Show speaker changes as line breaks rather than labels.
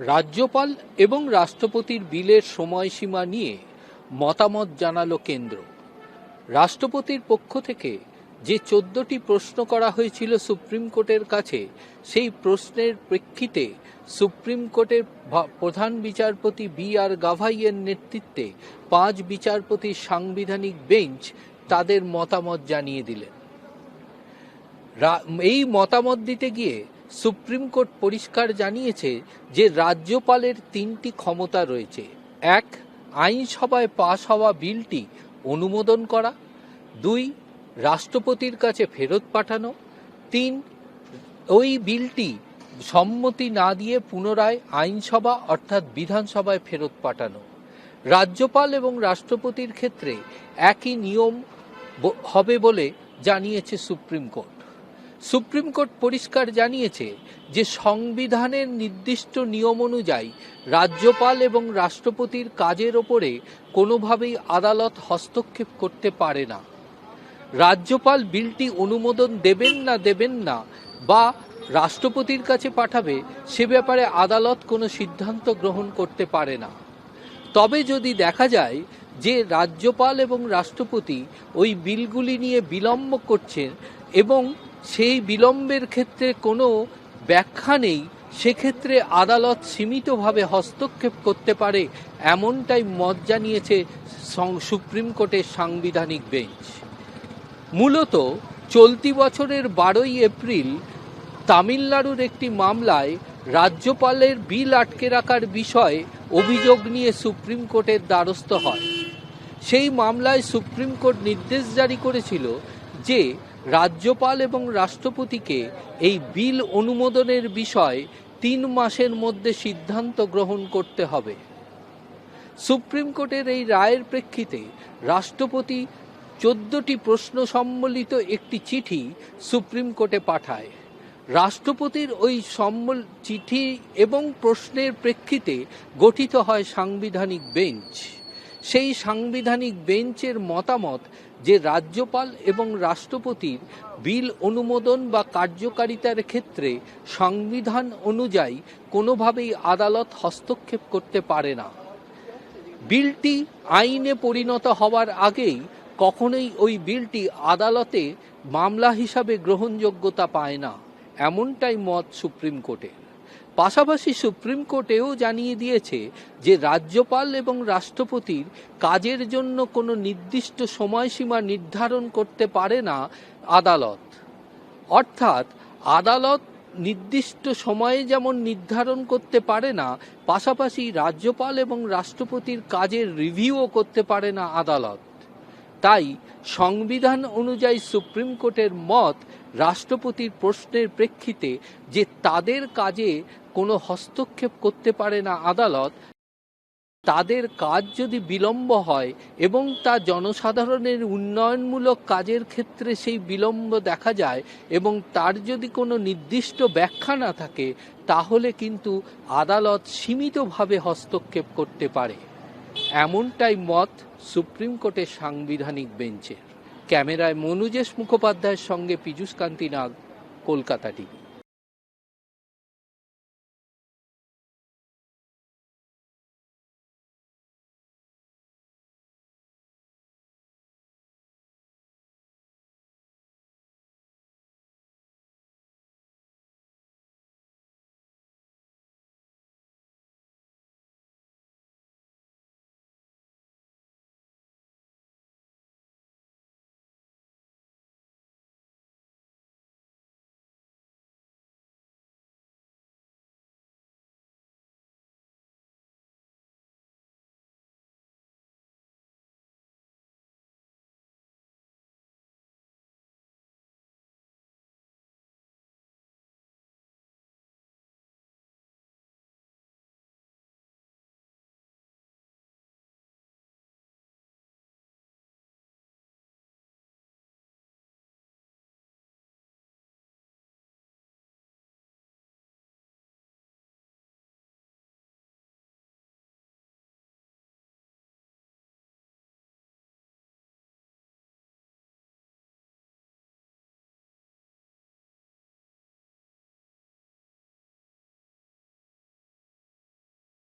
রাজ্যপাল এবং রাষ্ট্রপতির বিলের সময়সীমা নিয়ে মতামত জানালো কেন্দ্র। রাষ্ট্রপতির পক্ষ থেকে যে চোদ্দটি প্রশ্ন করা হয়েছিল সুপ্রিম কোর্টের কাছে, সেই প্রশ্নের প্রেক্ষিতে সুপ্রিম কোর্টের প্রধান বিচারপতি বি আর গাভাইয়ের নেতৃত্বে পাঁচ বিচারপতির সাংবিধানিক বেঞ্চ তাদের মতামত জানিয়ে দিলেন। এই মতামত দিতে গিয়ে সুপ্রিম কোর্ট পরিষ্কার জানিয়েছে যে রাজ্যপালের তিনটি ক্ষমতা রয়েছে। এক, আইনসভায় পাশ হওয়া বিলটি অনুমোদন করা। দুই, রাষ্ট্রপতির কাছে ফেরত পাঠানো। তিন, ওই বিলটি সম্মতি না দিয়ে পুনরায় আইনসভা অর্থাৎ বিধানসভায় ফেরত পাঠানো। রাজ্যপাল এবং রাষ্ট্রপতির ক্ষেত্রে একই নিয়ম হবে বলে জানিয়েছে সুপ্রিম কোর্ট। সুপ্রিম কোর্ট পরিষ্কার জানিয়েছে যে সংবিধানের নির্দিষ্ট নিয়ম অনুযায়ী রাজ্যপাল এবং রাষ্ট্রপতির কাজের ওপরে কোনোভাবেই আদালত হস্তক্ষেপ করতে পারে না। রাজ্যপাল বিলটি অনুমোদন দেবেন না দেবেন না বা রাষ্ট্রপতির কাছে পাঠাবে সে ব্যাপারে আদালত কোনো সিদ্ধান্ত গ্রহণ করতে পারে না। তবে যদি দেখা যায় যে রাজ্যপাল এবং রাষ্ট্রপতি ওই বিলগুলি নিয়ে বিলম্ব করছেন এবং সেই বিলম্বের ক্ষেত্রে কোনো ব্যাখ্যা নেই, সেক্ষেত্রে আদালত সীমিতভাবে হস্তক্ষেপ করতে পারে, এমনটাই মত জানিয়েছে সুপ্রিম কোর্টের সাংবিধানিক বেঞ্চ। মূলত চলতি বছরের বারোই এপ্রিল তামিলনাড়ুর একটি মামলায় রাজ্যপালের বিল আটকে রাখার বিষয়ে অভিযোগ নিয়ে সুপ্রিম কোর্টের দ্বারস্থ হয়। সেই মামলায় সুপ্রিম কোর্ট নির্দেশ জারি করেছিল যে রাজ্যপাল এবং রাষ্ট্রপতিকে এই বিল অনুমোদনের বিষয় তিন মাসের মধ্যে সিদ্ধান্ত গ্রহণ করতে হবে। সুপ্রিম কোর্টের এই রায়ের প্রেক্ষিতে রাষ্ট্রপতি চোদ্দটি প্রশ্ন সম্বলিত একটি চিঠি সুপ্রিম কোর্টে পাঠায়। রাষ্ট্রপতির ওই সম্বল, চিঠি এবং প্রশ্নের প্রেক্ষিতে গঠিত হয় সাংবিধানিক বেঞ্চ। সেই সাংবিধানিক বেঞ্চের মতামত যে রাজ্যপাল এবং রাষ্ট্রপতির বিল অনুমোদন বা কার্যকারিতার ক্ষেত্রে সংবিধান অনুযায়ী কোনোভাবেই আদালত হস্তক্ষেপ করতে পারে না। বিলটি আইনে পরিণত হওয়ার আগেই কখনোই ওই বিলটি আদালতে মামলা হিসাবে গ্রহণযোগ্যতা পায় না, এমনটাই মত সুপ্রিম কোর্টের। পাশাপাশি সুপ্রিম কোর্টেও জানিয়ে দিয়েছে যে রাজ্যপাল এবং রাষ্ট্রপতির কাজের জন্য কোনো নির্দিষ্ট সময়সীমা নির্ধারণ করতে পারে না আদালত। অর্থাৎ আদালত নির্দিষ্ট সময়ে যেমন নির্ধারণ করতে পারে না, পাশাপাশি রাজ্যপাল এবং রাষ্ট্রপতির কাজের রিভিউও করতে পারে না আদালত। তাই সংবিধান অনুযায়ী সুপ্রিম কোর্টের মত রাষ্ট্রপতির প্রশ্নের প্রেক্ষিতে যে তাদের কাজে কোনো হস্তক্ষেপ করতে পারে না আদালত, তাদের কাজ যদি বিলম্ব হয় এবং তা জনসাধারণের উন্নয়নমূলক কাজের ক্ষেত্রে সেই বিলম্ব দেখা যায় এবং তার যদি কোনো নির্দিষ্ট ব্যাখ্যা না থাকে, তাহলে কিন্তু আদালত সীমিতভাবে হস্তক্ষেপ করতে পারে। এমনটাই মত সুপ্রিম কোর্টের সাংবিধানিক বেঞ্চের। ক্যামেরায় মনুজেশ মুখোপাধ্যায়ের সঙ্গে পীযূষ কান্তি নাগ কলকাতা টিভি।